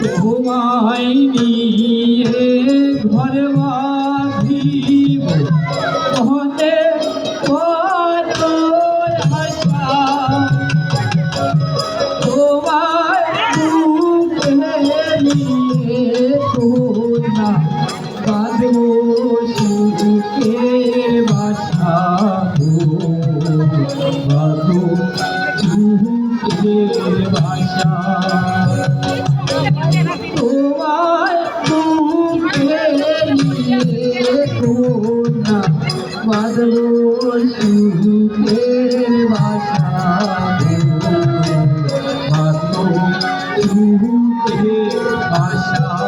তোমায় নিয়ে ঘরে বাঁধিব। হতে কত আশা তোমার মুখে নিয়ে তোরা বাঁধব সুখের বাসা বাঁধব বাসা বাঁধব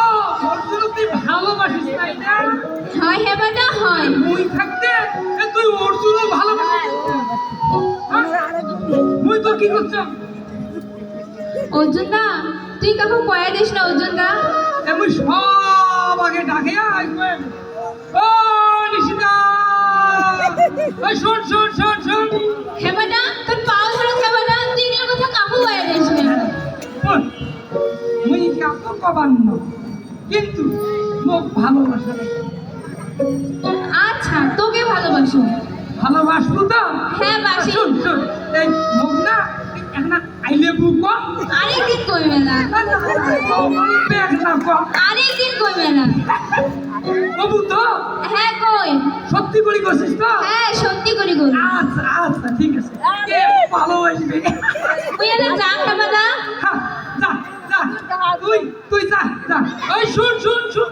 হয় হেবাদা হয়? মুই থাকতে তুই অর্জুন ভালোবাসিস? হ্যাঁ? মুই তো কি করছাম অর্জুন দা তুই কাকু কয়া দিস না অর্জুন দা মুই সব আগে ডাকে আসবে ও নিশিতা! শোন শোন শোন শোন। হেবাদা তোর পাও ধরে হেবাদা তুই এগুলো কথা কাকু কয়া দিস না? শোন মুই কাকু কবার না কিন্তু মোক ভালোবাসা। আচ্ছা তোকে ভালোবাসো। ভালোবাসবো তো? হ্যাঁ, বাসি। শোন শোন এই মোক না একটা আইলে বুক আরেকদিন কইবে না? আরেকদিন কইবে না বাবু তো? হ্যাঁ কই? সত্যি করে করছিস তো? হ্যাঁ সত্যি করি আচ্ছা আচ্ছা ঠিক আছে। কে ভালোবাসবে? তুই এলে যা হ্যাঁ, যা যা। তুই তুই যা যা। ওই শুন শুন শুন।